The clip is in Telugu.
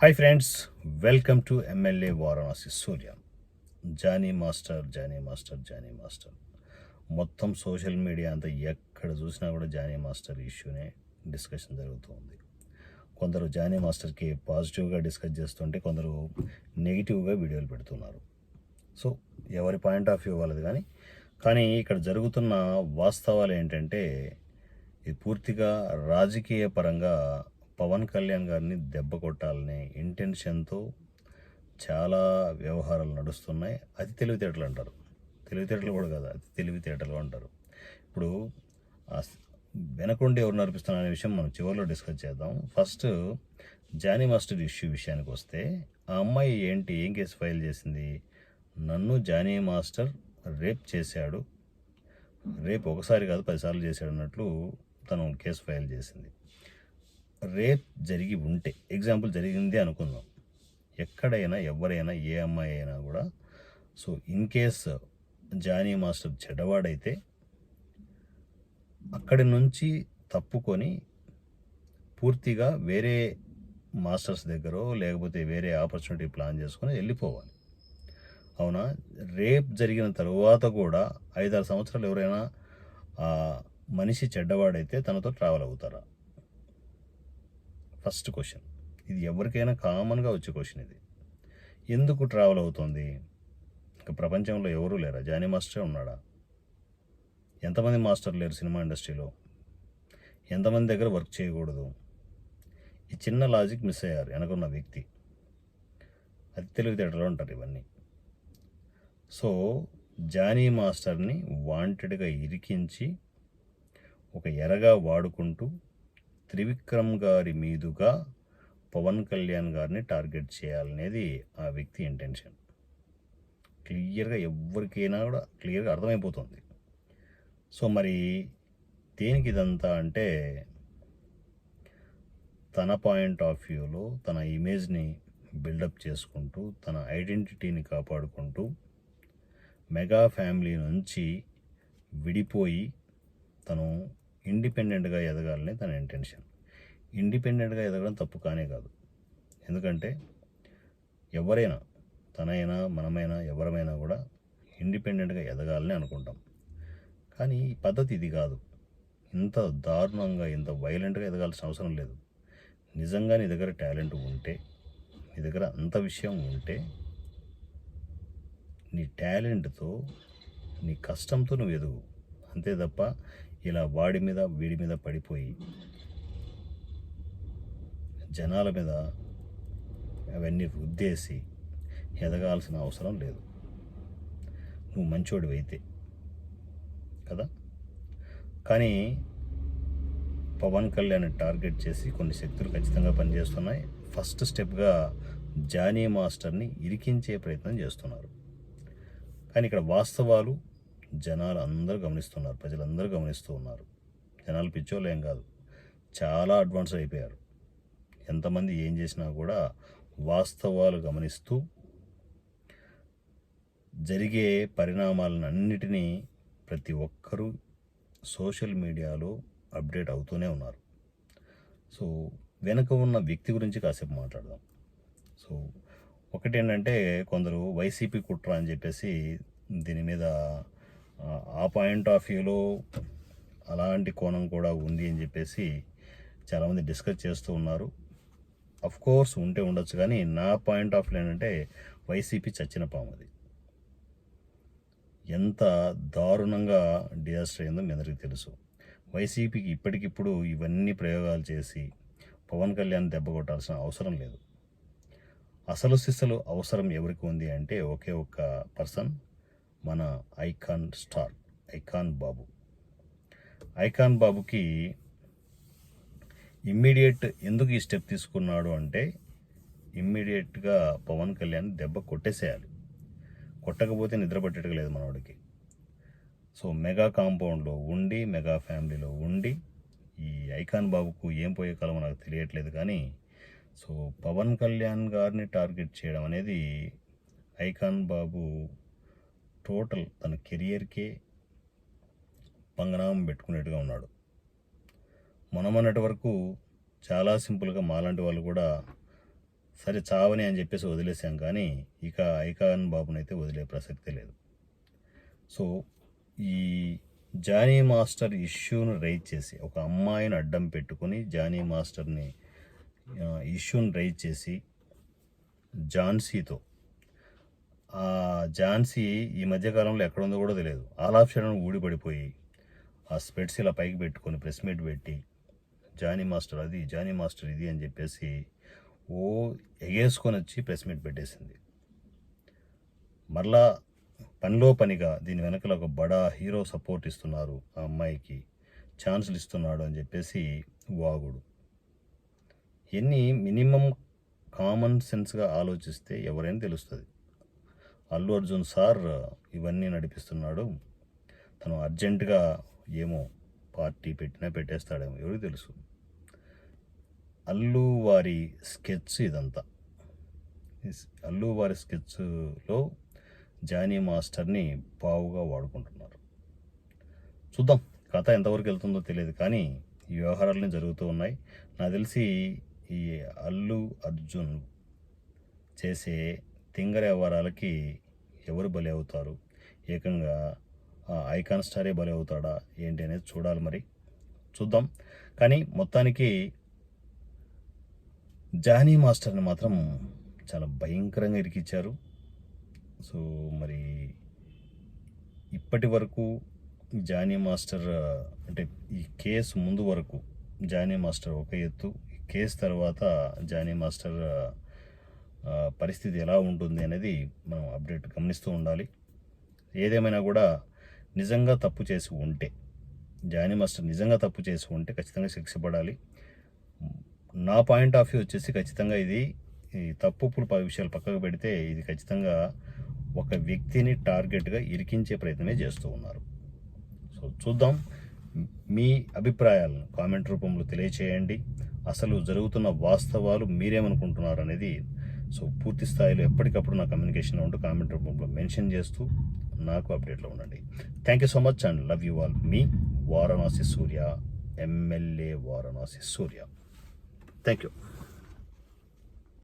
Hi friends welcome to MLA Varanasi Surya Johnny master Johnny master Johnny master మొత్తం సోషల్ మీడియా అంతా ఎక్కడ చూసినా కూడా జానీ మాస్టర్ ఇష్యూనే డిస్కషన్ జరుగుతుంది. కొందరు జానీ మాస్టర్కి పాజిటివ్గా డిస్కస్ చేస్తుంటే కొందరు నెగిటివ్గా వీడియోలు పెడుతున్నారు. సో ఎవరి పాయింట్ ఆఫ్ వ్యూ వాళ్ళది కానీ కానీ ఇక్కడ జరుగుతున్న వాస్తవాలు ఏంటంటే ఇది పూర్తిగా రాజకీయ పరంగా పవన్ కళ్యాణ్ గారిని దెబ్బ కొట్టాలనే ఇంటెన్షన్తో చాలా వ్యవహారాలు నడుస్తున్నాయి. అది తెలివితేటలు అంటారు. తెలివితేటలు కూడా కదా అది తెలివితేటలు అంటారు. ఇప్పుడు వెనకుండి ఎవరు నడిపిస్తున్నారు అనే విషయం మనం చివరిలో డిస్కస్ చేద్దాం. ఫస్ట్ జానీ మాస్టర్ ఇష్యూ విషయానికి వస్తే ఆ అమ్మాయి ఏంటి ఏం కేసు ఫైల్ చేసింది? నన్ను జానీ మాస్టర్ రేప్ చేశాడు. రేపు ఒకసారి కాదు పదిసార్లు చేశాడు అన్నట్లు తను కేసు ఫైల్ చేసింది. రేప్ జరిగి ఉంటే ఎగ్జాంపుల్ జరిగింది అనుకుందాం. ఎక్కడైనా ఎవరైనా ఏ అమ్మాయి అయినా కూడా. So in case Johnny master చెడ్డవాడైతే అక్కడి నుంచి తప్పుకొని పూర్తిగా వేరే మాస్టర్స్ దగ్గర లేకపోతే వేరే ఆపర్చునిటీ ప్లాన్ చేసుకొని వెళ్ళిపోవాలి. అవునా? రేప్ జరిగిన తరువాత కూడా ఐదారు సంవత్సరాలు ఎవరైనా మనిషి చెడ్డవాడైతే తనతో ట్రావెల్ అవుతారా? First question. ఇది ఎవరికైనా కామన్గా వచ్చే క్వశ్చన్ ఇది. ఎందుకు ట్రావెల్ అవుతుంది? ఇంకా ప్రపంచంలో ఎవరూ లేరా? జానీ మాస్టరే ఉన్నాడా? ఎంతమంది మాస్టర్ లేరు సినిమా ఇండస్ట్రీలో? ఎంతమంది దగ్గర వర్క్ చేయకూడదు? ఈ చిన్న లాజిక్ మిస్ అయ్యారు వెనకున్న వ్యక్తి. అది తెలివితేటలో ఉంటారు ఇవన్నీ. సో జానీ మాస్టర్ని వాంటెడ్గా ఇరికించి ఒక ఎరగా వాడుకుంటూ త్రివిక్రమ్ గారి మీదుగా పవన్ కళ్యాణ్ గారిని టార్గెట్ చేయాలనేది ఆ వ్యక్తి ఇంటెన్షన్. క్లియర్గా ఎవరికైనా కూడా క్లియర్గా అర్థమైపోతుంది. సో మరి దేనికి ఇదంతా అంటే తన పాయింట్ ఆఫ్ వ్యూలో తన ఇమేజ్ని బిల్డప్ చేసుకుంటూ తన ఐడెంటిటీని కాపాడుకుంటూ మెగా ఫ్యామిలీ నుంచి విడిపోయి తను ఇండిపెండెంట్గా ఎదగాలని తన ఇంటెన్షన్. ఇండిపెండెంట్గా ఎదగడం తప్పు కానే కాదు. ఎందుకంటే ఎవరైనా తనైనా మనమైనా ఎవరమైనా కూడా ఇండిపెండెంట్గా ఎదగాలని అనుకుంటాం. కానీ ఈ పద్ధతి ఇది కాదు. ఇంత దారుణంగా ఇంత వైలెంట్గా ఎదగాల్సిన అవసరం లేదు. నిజంగా నీ దగ్గర టాలెంట్ ఉంటే నీ దగ్గర అంత విషయం ఉంటే నీ టాలెంట్తో నీ కష్టంతో నువ్వు ఎదుగు. అంతే తప్ప ఇలా వాడి మీద వీడి మీద పడిపోయి జనాల మీద అవన్నీ రుద్దేసి ఎదగాల్సిన అవసరం లేదు. నువ్వు మంచోడివి అయితే కదా? కానీ పవన్ కళ్యాణ్ టార్గెట్ చేసి కొన్ని శక్తులు ఖచ్చితంగా పనిచేస్తున్నాయి. ఫస్ట్ స్టెప్గా జానీ మాస్టర్ని ఇరికించే ప్రయత్నం చేస్తున్నారు. కానీ ఇక్కడ వాస్తవాలు జనాలు అందరూ గమనిస్తున్నారు ప్రజలందరూ గమనిస్తూ ఉన్నారు. జనాలు పిచ్చోళ్ళు ఏం కాదు. చాలా అడ్వాన్స్ అయిపోయారు. ఎంతమంది ఏం చేసినా కూడా వాస్తవాలు గమనిస్తూ జరిగే పరిణామాలను అన్నిటినీ ప్రతి ఒక్కరూ సోషల్ మీడియాలో అప్డేట్ అవుతూనే ఉన్నారు. సో వెనుక ఉన్న వ్యక్తి గురించి కాసేపు మాట్లాడదాం. సో ఒకటేంటంటే కొందరు వైసీపీ కుట్ర అని చెప్పేసి దీని మీద ఆ, పాయింట్ ఆఫ్ వ్యూలో అలాంటి కోణం కూడా ఉంది అని చెప్పేసి చాలామంది డిస్కస్ చేస్తూ ఉన్నారు. అఫ్ కోర్స్ ఉంటే ఉండొచ్చు కానీ నా పాయింట్ ఆఫ్ వ్యూ ఏంటంటే వైసీపీ చచ్చిన పాము అది. ఎంత దారుణంగా డిజాస్టర్ అయిందో మీ అందరికీ తెలుసు. వైసీపీకి ఇప్పటికిప్పుడు ఇవన్నీ ప్రయోగాలు చేసి పవన్ కళ్యాణ్ దెబ్బ కొట్టాల్సిన అవసరం లేదు. అసలు సిస్సలు అవసరం ఎవరికి ఉంది అంటే ఒకే ఒక్క పర్సన్ మన icon star icon Babu. Icon బాబుకి ఇమ్మీడియట్ ఎందుకు ఈ స్టెప్ తీసుకున్నాడు అంటే ఇమ్మీడియట్గా పవన్ కళ్యాణ్ దెబ్బ కొట్టేసేయాలి. కొట్టకపోతే నిద్ర పట్టేట్టుగా లేదు మనవాడికి సో మెగా కాంపౌండ్లో ఉండి మెగా ఫ్యామిలీలో ఉండి ఈ ఐకాన్ బాబుకు ఏం పోయే కాలం నాకు తెలియట్లేదు కానీ సో పవన్ కళ్యాణ్ గారిని టార్గెట్ చేయడం అనేది ఐకాన్ బాబు టోటల్ తన కెరియర్కే పంగనామం పెట్టుకునేట్టుగా ఉన్నాడు. మనమన్నటి వరకు చాలా సింపుల్గా మాలాంటి వాళ్ళు కూడా సరే చావని అని చెప్పేసి వదిలేసాం కానీ ఇక ఐకాన్ బాబునైతే వదిలే ప్రసక్తే లేదు. సో ఈ జానీ మాస్టర్ ఇష్యూను రైజ్ చేసి ఒక అమ్మాయిని అడ్డం పెట్టుకుని జానీ మాస్టర్ని ఇష్యూని రైజ్ చేసి ఝాన్సీతో ఆ ఝాన్సీ ఈ మధ్యకాలంలో ఎక్కడుందో కూడా తెలియదు. ఆల్ ఆప్షన్ ఊడిపడిపోయి ఆ స్పెట్స్ ఇలా పైకి పెట్టుకొని ప్రెస్ మీట్ పెట్టి జానీ మాస్టర్ అది జానీ మాస్టర్ ఇది అని చెప్పేసి ఓ ఎగేసుకొని వచ్చి ప్రెస్ మీట్ పెట్టేసింది. మరలా పనిలో పనిగా దీని వెనకల ఒక బడా హీరో సపోర్ట్ ఇస్తున్నారు ఆ అమ్మాయికి ఛాన్సులు ఇస్తున్నాడు అని చెప్పేసి వాగుడు ఎన్ని మినిమం కామన్ సెన్స్గా ఆలోచిస్తే ఎవరైనా తెలుస్తుంది. అల్లు అర్జున్ సార్ ఇవన్నీ నడిపిస్తున్నాడు. తను అర్జెంటుగా ఏమో పార్టీ పెట్టినా పెట్టేస్తాడేమో ఎవరికి తెలుసు. అల్లు వారి స్కెచ్ ఇదంతా. అల్లు వారి స్కెచ్లో జానీ మాస్టర్ని పావుగా వాడుకుంటున్నారు. చూద్దాం కథ ఎంతవరకు వెళ్తుందో తెలియదు కానీ ఈ వ్యవహారాలని జరుగుతూ ఉన్నాయి. నాకు తెలిసి ఈ అల్లు అర్జున్ చేసే తింగర వ్యవహారాలకి ఎవరు బలి అవుతారు? ఏకంగా ఐకాన్ స్టారే బలి అవుతాడా? ఏంటి అనేది చూడాలి మరి. చూద్దాం. కానీ మొత్తానికి జానీ మాస్టర్ని మాత్రం చాలా భయంకరంగా ఇరికిచ్చారు. సో మరి ఇప్పటి వరకు జానీ మాస్టర్ అంటే ఈ కేసు ముందు వరకు జానీ మాస్టర్ ఒక ఎత్తు ఈ కేసు తర్వాత జానీ మాస్టర్ పరిస్థితి ఎలా ఉంటుంది అనేది మనం అప్డేట్ గమనిస్తూ ఉండాలి. ఏదేమైనా కూడా నిజంగా తప్పు చేసి ఉంటే జానీ మాస్టర్ నిజంగా తప్పు చేసి ఉంటే ఖచ్చితంగా శిక్ష పడాలి నా పాయింట్ ఆఫ్ వ్యూ వచ్చేసి ఖచ్చితంగా ఇది ఈ తప్పు విషయాలు పక్కకు పెడితే ఇది ఖచ్చితంగా ఒక వ్యక్తిని టార్గెట్గా ఇరికించే ప్రయత్నమే చేస్తూ ఉన్నారు. సో చూద్దాం. మీ అభిప్రాయాలను కామెంట్ రూపంలో తెలియచేయండి. అసలు జరుగుతున్న వాస్తవాలు మీరేమనుకుంటున్నారు అనేది సో పూర్తి స్థాయిలో ఎప్పటికప్పుడు నా కమ్యూనికేషన్లో ఉంటూ కామెంట్ రూపంలో మెన్షన్ చేస్తూ నాకు అప్డేట్లో ఉండండి. Thank you so much and love you all me Varanasi Surya MLA Varanasi Surya. Thank you